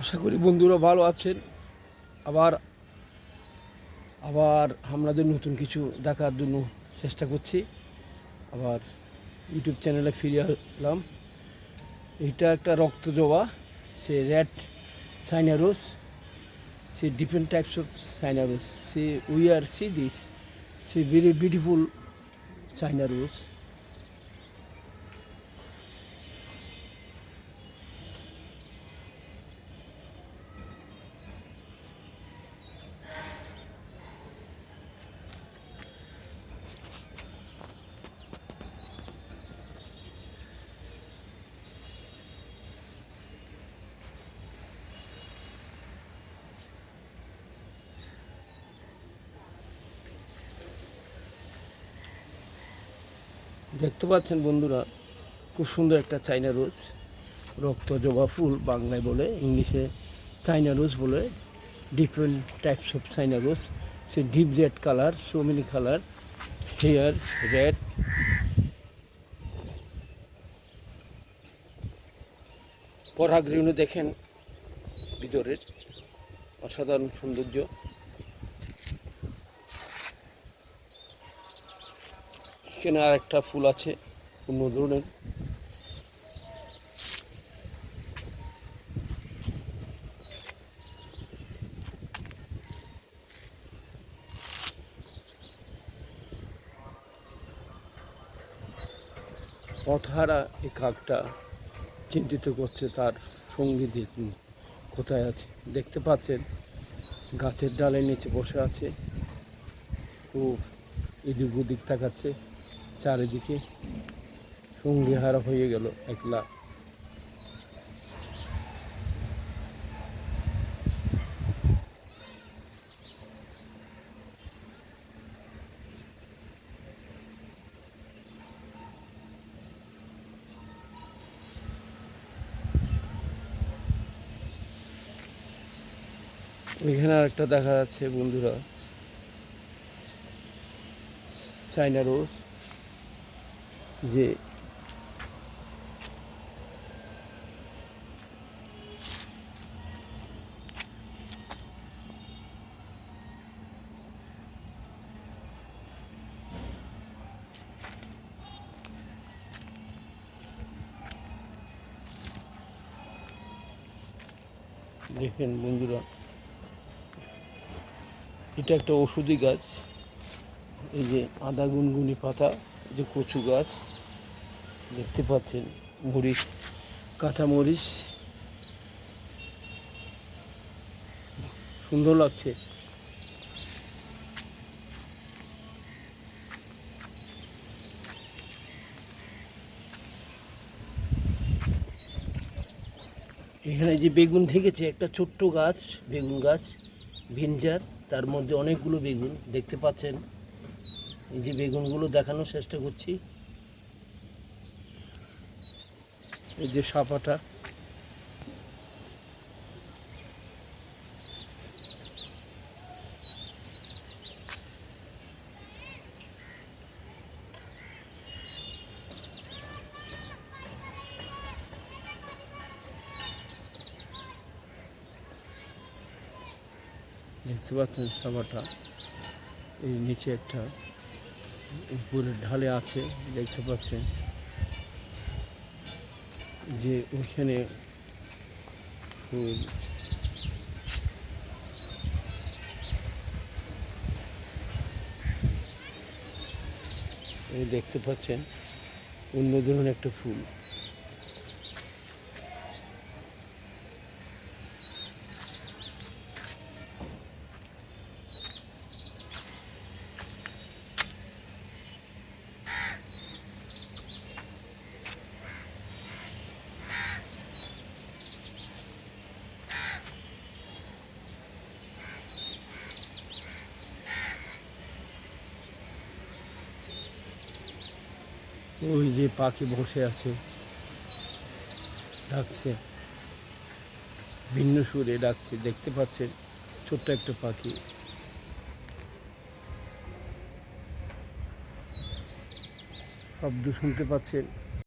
আশা করি বন্ধুরা ভালো আছেন। আবার আবার আপনাদের নতুন কিছু দেখার জন্য চেষ্টা করছি। আবার ইউটিউব চ্যানেলে ফিরে এলাম। এটা একটা রক্ত জবা, সে রেড সাইনারোস, সে ডিফারেন্ট টাইপস অফ সাইনারোস, সে উই আর সি দিস, সে ভেরি বিউটিফুল সাইনারোস। দেখতে পাচ্ছেন বন্ধুরা, খুব সুন্দর একটা চাইনা রোজ। রক্ত জবা ফুল বাংলায় বলে, ইংলিশে চাইনা রোজ বলে। Different types of China rose. Say deep red colour so many colour here red পরাগৃহণ দেখেন ভিতরের অসাধারণ সৌন্দর্য। আর একটা ফুল আছে অন্য ধরনের। পথহারা এই কাকটা চিন্তিত করছে তার সঙ্গী দেখুন কোথায় আছে। দেখতে পাচ্ছেন, গাছের ডালের নিচে বসে আছে। খুব এদিক ওদিক তাকাচ্ছে। চারিদিকে সঙ্গী হারা হয়ে গেল একলা। এখানে আরেকটা দেখা যাচ্ছে বন্ধুরা চাইনা রোজ যে দেখেন বন্ধুরা, এটা একটা ওষুধি গাছ, এই যে আদা গুনগুনি পাতা যে কচু গাছ। দেখতে পাচ্ছেন মরিচ, কাঁচা মরিচ। সুন্দর লাগছে। এখানে যে বেগুন থেকেছে, একটা ছোট্ট গাছ, বেগুন গাছ, ভিনজার, তার মধ্যে অনেকগুলো বেগুন দেখতে পাচ্ছেন। এই যে বেগুনগুলো দেখানোর চেষ্টা করছি। এই যে সাপাটা। দেখতে পাচ্ছেন সাবাটা এই নিচে একটা উপরে ঢালে আছে দেখতে পাচ্ছেন। যে ওইখানে দেখতে পাচ্ছেন অন্য ধরনের একটা ফুল। ওই যে পাখি বসে আছে, ডাকছে। ভিন্ন সুরে ডাকছে, দেখতে পাচ্ছেন, ছোট্ট একটা পাখি। শব্দ শুনতে পাচ্ছেন।